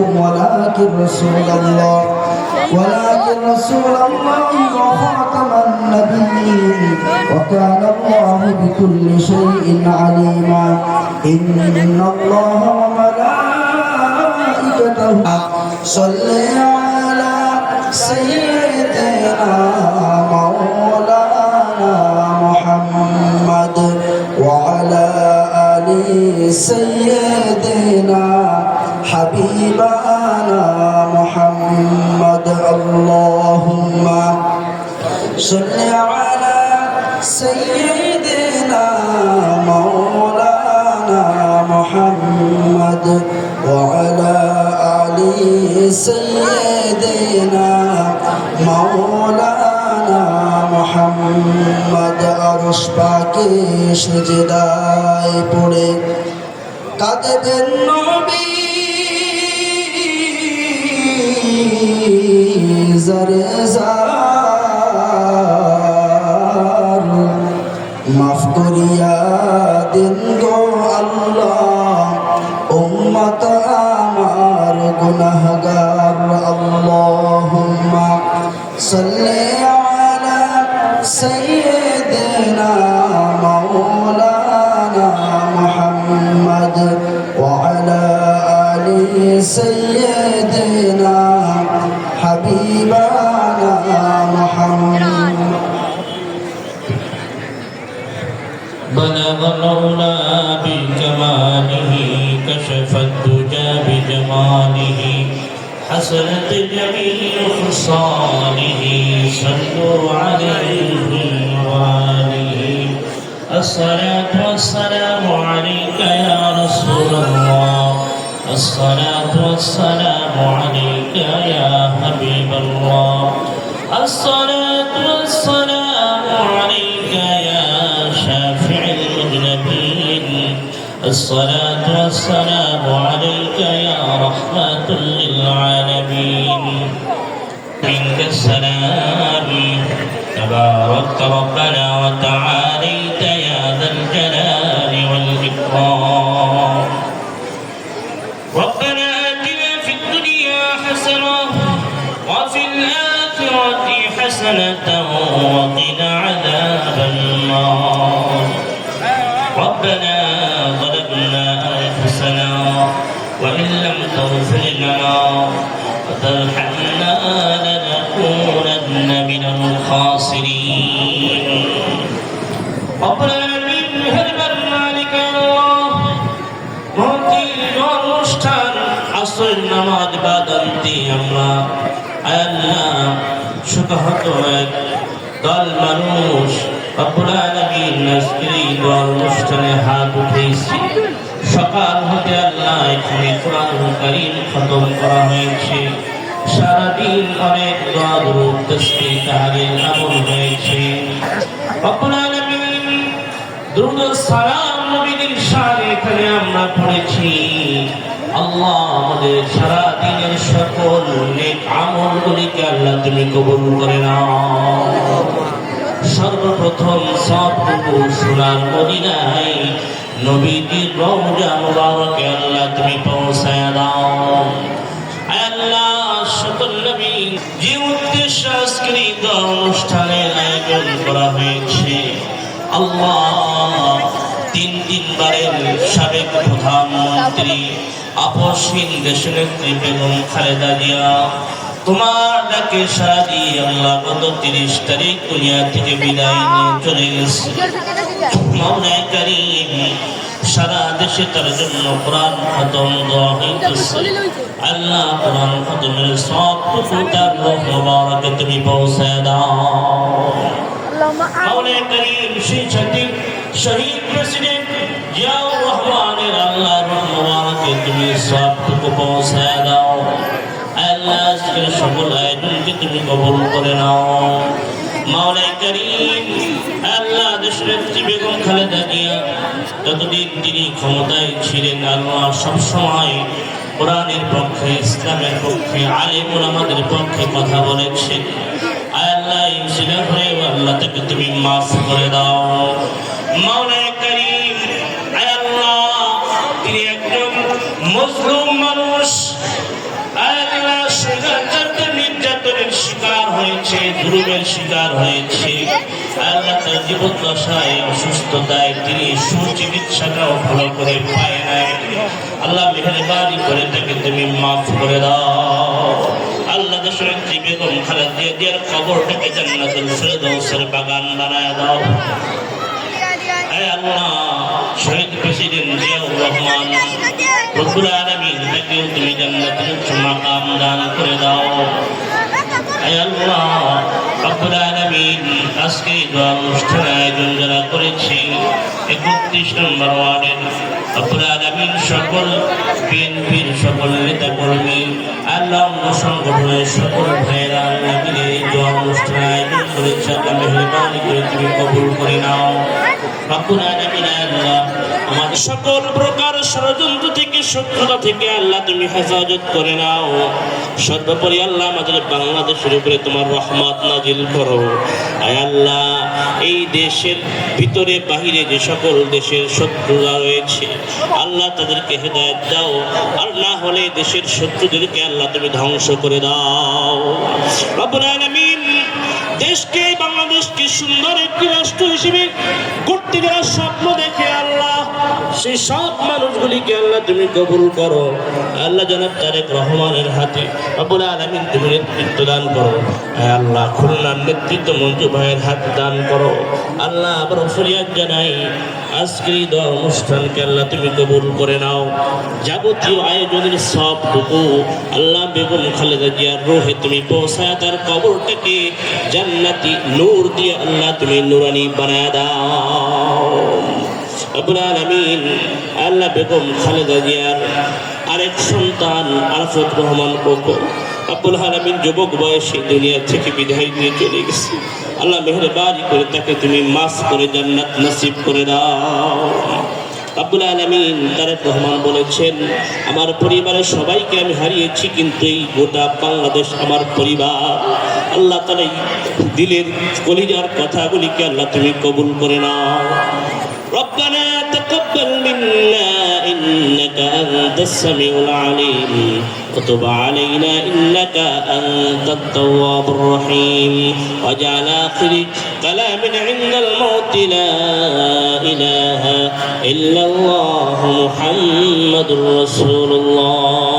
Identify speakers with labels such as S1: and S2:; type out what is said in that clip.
S1: عليكم ولكن رسول الله. ولكن رسول الله وخاتم النبيين. وكان الله بكل شيء عليما. إن الله وملائكته صل على سيدنا مولانا محمد وعلى آل سيدنا حبيبنا محمد اللهم صل على سيدنا مولانا محمد وعلى آل سيدنا مولانا محمد আরশ পাকে সেজদায় পড়ে কাঁদবেন নবী জারে জার মাফ করিয়া দিন গো আল্লাহ উম্মত আমার গুনাহগার আল্লাহুম্মা সাল্লি আলা সাইয়্যিদিনা মাওলানা মুহাম্মদ ওয়া আলা আলি সাইয়্যিদিনা
S2: كشف الدجى بجماله حسنت جميع خصاله صلوا عليه وآله الصلاة والسلام عليك يا رسول الله. الصلاة والسلام عليك يا حبيب الله. الصلاة والسلام عليك الصلاة والسلام عليك يا رحمة للعالمين. منك السلام. تباركت ربنا وتعاليت يا ذا الجلال والإكرام. ربنا آتنا في الدنيا حسنة وفي الآخرة حسنة ظلمنا أنفسنا وإن لم تغفر لنا وترحمنا لنكونن من الخاسرين ربنا العالمين مهربان مالك يا الله মহতির অনুষ্ঠান আসর নামাজ বাদান্তি আমরা আল্লাহ সুতহত এক দল মানুষ রব্বুল আলামিন আজকের এই অনুষ্ঠানে হাত উঠেছি। সকাল হতে আল্লাহ এখানে কোরআন কারীম খতম করা হয়েছে। সারাদিন অনেক দোয়া দুরূদ, তসবিহ তাহলিল আমল হয়েছে। রব্বুল আলামিন দুরুদ সালাম নবীদের শানে আল্লাহ তুমি কবুল করে নাও। সর্বপ্রথম সবটুকু সোনার মদিনায় নবীজির রওজা মুবারকে আল্লাহ তুমি পৌঁছায় দাও। আল্লাহ যে আয়োজন করা হয়েছে তিন সাবেক প্রধানমন্ত্রী, আপসহীন দেশনেত্রী বেগম খালেদা জিয়া তোমার ডাকে সারা দিয়ে আল্লাহ গত তিরিশ তারিখ দুনিয়া থেকে বিদায় নিয়ে চলে গেছে। মাওলায় কারীম সারা দেশে তার জন্য কোরআন খতম দেওয়া হইতেছে আল্লাহ কোরআন খতমের সব টুকু লোক মোবারকে তুমি পৌঁছায় দাও। মাওলায় কারীম সেই সাথে শহীদ প্রেসিডেন্ট জিয়াউর রহমানের আল্লাহর মোবারকে তুমি সবটুকু আল্লাহ আজকের সকল আয়োজনকে তুমি কবল করে নাও। মাওলায় করিম আল্লাহ দেশনেত্রী বেগম খালেদা জিয়া যতদিন তিনি ক্ষমতায় ছিলেন, আল্লাহ সবসময় কোরআনের পক্ষে, ইসলামের পক্ষে আলেমুল আমাদের পক্ষে কথা বলেছেন। আল্লাহ ইনসিলা হয়ে আল্লাহ তুমি মাফ করে দাও। মাওলায় করিম আল্লাহ, তিনি একজন মজলুম মানুষ। জুলুমের শিকার হয়েছে। আল্লাহ তার জীবন দশায় অসুস্থতায় তিনি সুচিকিৎসাটাও ভালো করে পায় নাই। আল্লাহ মেহরবানি করে তাকে তুমি মাফ করে দাও। আল্লাহ দেশের একটি বেগম খালেদ দিয়ে দিয়ার কবরটাকে জান্নাতুল ফেরদৌসের বাগান বানায় দাও। আল্লাহ, শহীদ প্রেসিডেন্ট জিয়াউর রহমান, রব্বুল আলামিন তাকেও তুমি জান্নাতের উচ্চ মাকাম দান করে দাও। আল্লাহ রব্বুল আলামিন আজকে দোয়া অনুষ্ঠান আয়োজন যারা করেছে, একত্রিশ নম্বর ওয়ার্ডের সকল নেতা কর্মী আল্লাহ সংগঠনের সকল অনুষ্ঠান আয়োজন করেছে। আল্লাহ তুমি কবুল নাও। রব্বুল আল্লাহ আমাদের সকল প্রকার ষড়যন্ত্র থেকে, শত্রুতা থেকে আল্লাহ তুমি হেফাজত করে নাও। সর্বোপরি আল্লাহ আমাদের বাংলাদেশের উপরে তোমার রহমত নাজিল করো। আল্লাহ, এই দেশের ভিতরে বাহিরে যে সকল দেশের শত্রুরা রয়েছে, আল্লাহ তাদেরকে হেদায়ত দাও। আর না হলে দেশের শত্রুদেরকে আল্লাহ তুমি ধ্বংস করে দাও। রব্বুল আলামিন দেশকে বাংলাদেশকে সুন্দর একটি রাষ্ট্র হিসেবে করতে যারা স্বপ্ন দেখে আল্লাহ, সেই সব মানুষগুলিকে আল্লাহ তুমি কবুল করো। আল্লাহ জনাব তারেক রহমানের হাতে আবুল আলমিন তুমি নেতৃত্ব দান করো। আল্লাহ, খুলনার নেতৃত্ব মঞ্জু ভাইয়ের হাত দান করো। আল্লাহ আবার ফরিয়াদ জানাই, আজকের এই দোয়া অনুষ্ঠানকে আল্লাহ তুমি কবুল করে নাও। যাবতীয় আয়োজনের সবটুকু আল্লাহ বেগম খালেদা জিয়ার রোহে তুমি পৌঁছায়, তার কবরটাকে জান্নাতি নূর দিয়ে আল্লাহ তুমি নুরানি বানায় দাও। আব্বুল আলামিন আল্লাহ বেগম খালেদা জিয়ার আরেক সন্তান আরফত রহমান কোকো আব্বুল আলামিন যুবক বয়সে দুনিয়া থেকে বিদায় নিয়ে চলে গেছে। আল্লাহ মেহরবানি করে তাকে তুমি মাফ করে, জান্নাত নসিব করে দাও। আব্বুল আলমিন তারেক রহমান বলেছেন, আমার পরিবারের সবাইকে আমি হারিয়েছি, কিন্তু এই গোটা বাংলাদেশ আমার পরিবার। আল্লাহ তালা এই দিলের কলিজার কথাগুলিকে আল্লাহ তুমি কবুল করে নাও ربنا تقبل منا إنك أنت السميع العليم وتب علينا إنك أنت التواب الرحيم واجعل آخر كلام عند الموت لا إله إلا الله محمد رسول الله